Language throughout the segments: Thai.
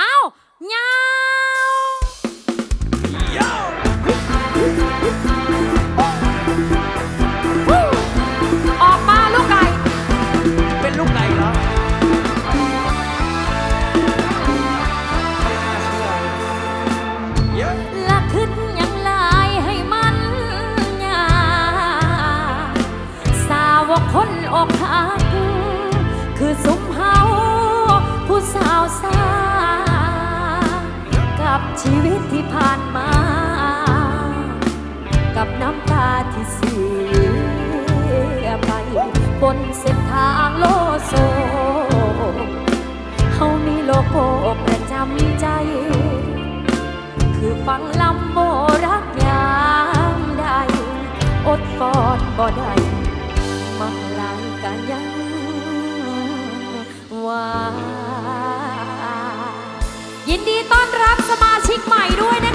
อาวเงออกมาลูกไก่ เป็นลูกไก่เหรอละขึ้นยังลายให้มันยาสาวคนอกหักคือสมเฮาผู้สาวสาว ชีวิตที่ผ่านมา กับน้ำตาที่เสียไป บนเส้นทางโลโซเขามีโลโก้ประจำใจ คือฟังลำโบรักยามใด อดฟอนบ่ได้มักลายกันยัง ใหม่ด้วยนะ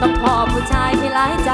ต้องพอผู้ชายที่หลายใจ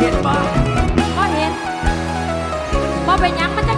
เห็นบ่บ่เห็นบ่เป็นยังมันจะ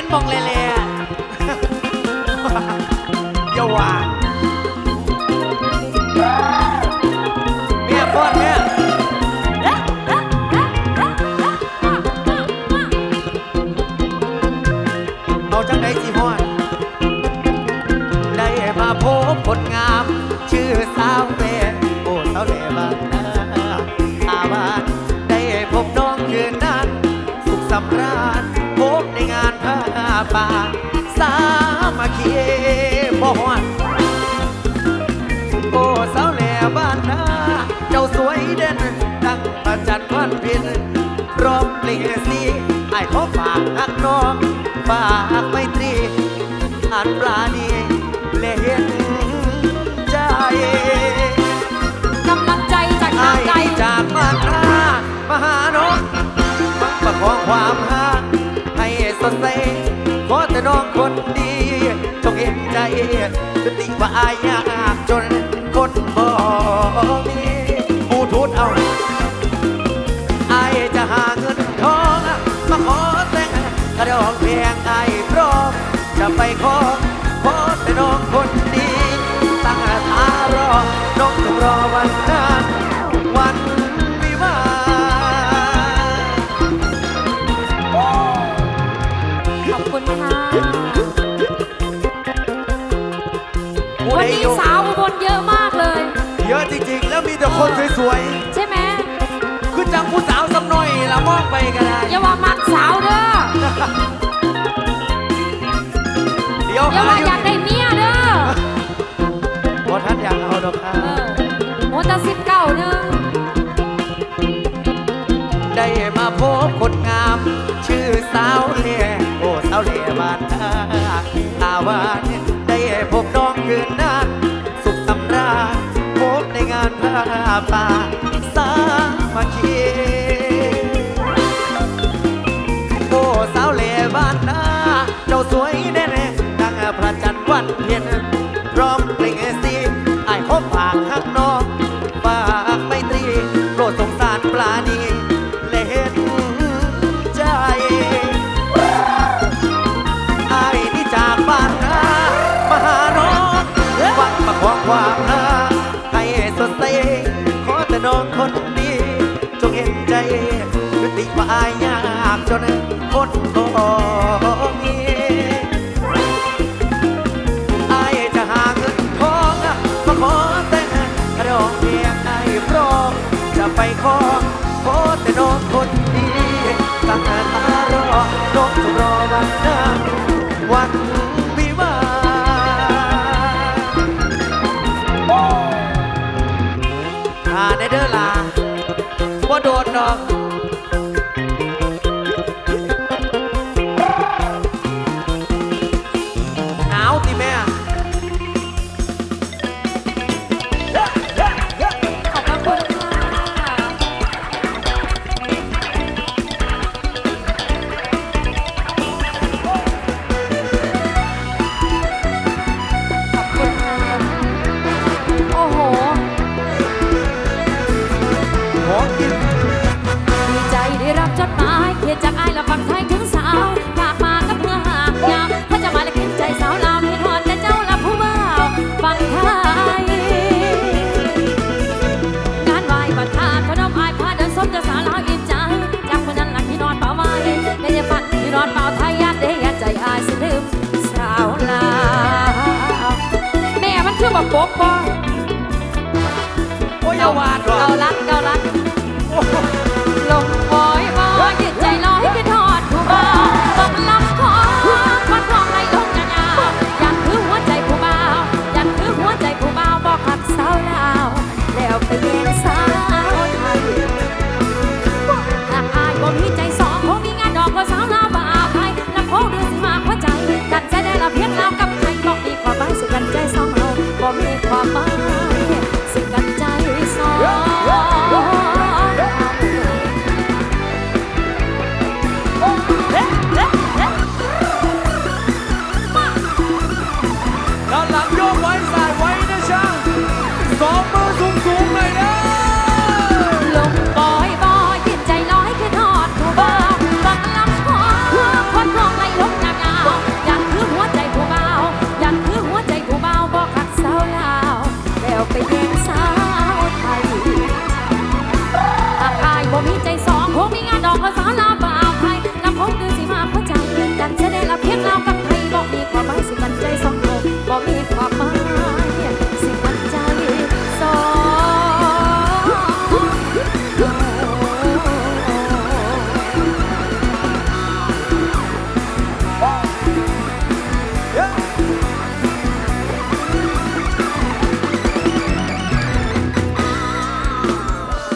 ห็นบองเล่เล่ยาว่าแม่ป้อนแม่เอาจังไดจีฮอนได้มาพบผลงาม ชื่อสาวเวโอ้สาวเล่บางนาอาบานได้พบน้องคืนนั้น สุขสำราญ ป่าสามัคคีบ่หวนโอ้สาวแหล่บ้านนาเจ้าสวยเด่นดังประจันวันเพ็ญพร้อมเปลี่ยสีไอ้ายขอฝากหักน้องฝากไมตรีอ่านปลาดีและเห็นใจกำลังใจจากทาไอ้งไกลที่จากบ้านนามาหาน้องมักประคองความห่างให้สดใสขอแต่ น้องคนดีจงเห็นใจสติว่าอายยากจนคนบ่มีผู้ทูดเอาอายจะหาเงินทองมาขอแต่งกระดองเพงไอายพร้อมจะไปขอ คนสวยใช่ไหมๆ คือจังผู้สาวสำน้อยละมองไปก็ได้ อย่าว่ามักสาวเด้อเดี๋ยวอย่าหาว่าอยู่อยาก ป่าสามัคคีโอ้สาวเล่บ้านนาเจ้าสวยแน่ๆดังพระจันทร์วันเพ็ญพร้อม คนของเองไอ้จะหาเงินทองมาขอแต่กระดองเพียงไอ้พร้อมจะไปขอขอแต่น้องคนดีตั้งตารอน้องจะรอวันนั้นวัน